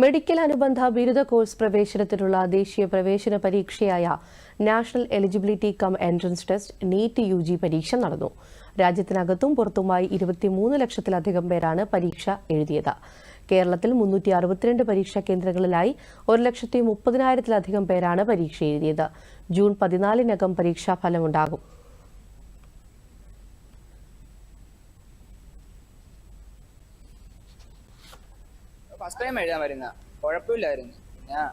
Medical അനുബന്ധ ബിരുദ course പ്രവേശനത്തിനുള്ള ദേശീയ പ്രവേശന പരീക്ഷയായ national eligibility cum entrance test NEET UG G പരീക്ഷ നടന്നു. രാജ്യത്തിനകത്തും പുറത്തുമായി ഇരുപത്തിമൂന്ന് ലക്ഷത്തിലധികം പേരാണ് പരീക്ഷ എഴുതിയത്. കേരളത്തിൽ മുന്നൂറ്റി അറുപത്തിരണ്ട് പരീക്ഷാ കേന്ദ്രങ്ങളിലായി ഒരു ലക്ഷത്തി മുപ്പതിനായിരത്തിലധികം പേരാണ് പരീക്ഷ എഴുതിയത്. ജൂൺ പതിനാലിനകം പരീക്ഷാഫലമുണ്ടാകും ഫസ്റ്റ് ടൈം എഴുതാൻ വരുന്ന. കുഴപ്പമില്ലായിരുന്നു. ഞാൻ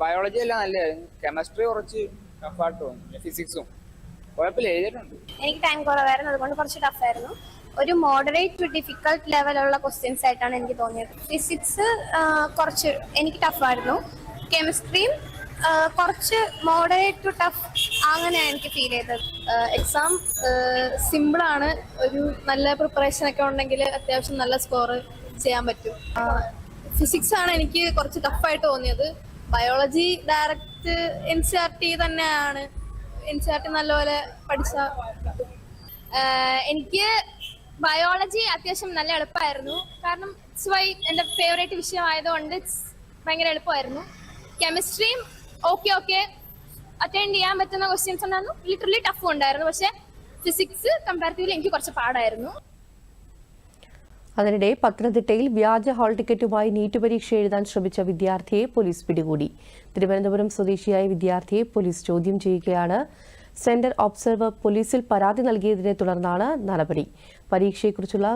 ബയോളജി എല്ലാം നല്ലതായിരുന്നു. കെമിസ്ട്രി കുറച്ച് ടഫായിട്ട് തോന്നി. ഫിസിക്സും കുഴപ്പമില്ല എഴുതിയിട്ടുണ്ട്. എനിക്ക് ടൈം കുറവായിരുന്നു. അതുകൊണ്ട് കുറച്ച് ടഫായിരുന്നു ഒരു മോഡറേറ്റ് ടു ഡിഫിക്കൽട്ട് ലെവലുള്ള ക്വസ്റ്റ്യൻസ് ആയിട്ടാണ് എനിക്ക് തോന്നിയത്. ഫിസിക്സ് കുറച്ച് എനിക്ക് ടഫായിരുന്നു കെമിസ്ട്രിയും കുറച്ച് മോഡറേറ്റ് ടു ടഫ് അങ്ങനെയാണ് എനിക്ക് ഫീൽ ചെയ്തത്. എക്സാം സിമ്പിളാണ് ഒരു നല്ല പ്രിപ്പറേഷൻ ഒക്കെ ഉണ്ടെങ്കിൽ അത്യാവശ്യം നല്ല സ്കോർ ചെയ്യാൻ പറ്റും. ഫിസിക്സ് ആണ് എനിക്ക് കുറച്ച് ടഫായിട്ട് തോന്നിയത്. Biology direct N C R T തന്നെയാണ്. എൻ സി ആർ ടി നല്ലപോലെ പഠിച്ച. എനിക്ക് ബയോളജി അത്യാവശ്യം നല്ല എളുപ്പമായിരുന്നു. കാരണം ഇറ്റ്സ് വൈ എന്റെ ഫേവറേറ്റ് വിഷയമായതുകൊണ്ട് ഇറ്റ്സ് ഭയങ്കര എളുപ്പമായിരുന്നു. കെമിസ്ട്രിയും ഓക്കെ ഓക്കെ അറ്റൻഡ് ചെയ്യാൻ പറ്റുന്ന ക്വസ്റ്റ്യൻസ് ഉണ്ടായിരുന്നു. ലിറ്ററലി ടഫ് ഉണ്ടായിരുന്നു. പക്ഷേ ഫിസിക്സ് കമ്പാരിറ്റീവ്ലി എനിക്ക് കുറച്ച് പാടായിരുന്നു. അതിനിടെ പത്തനംതിട്ടയിൽ വ്യാജ ഹാൾ ടിക്കറ്റുമായി നീറ്റ് പരീക്ഷ എഴുതാൻ ശ്രമിച്ച വിദ്യാർത്ഥിയെ പോലീസ് പിടികൂടി. തിരുവനന്തപുരം സ്വദേശിയായ വിദ്യാർത്ഥിയെ പോലീസ് ചോദ്യം ചെയ്യുകയാണ്. സെന്റർ ഒബ്സർവർ പോലീസിൽ പരാതി നൽകിയതിനെ തുടർന്നാണ് നടപടി. പരീക്ഷയെക്കുറിച്ചുള്ള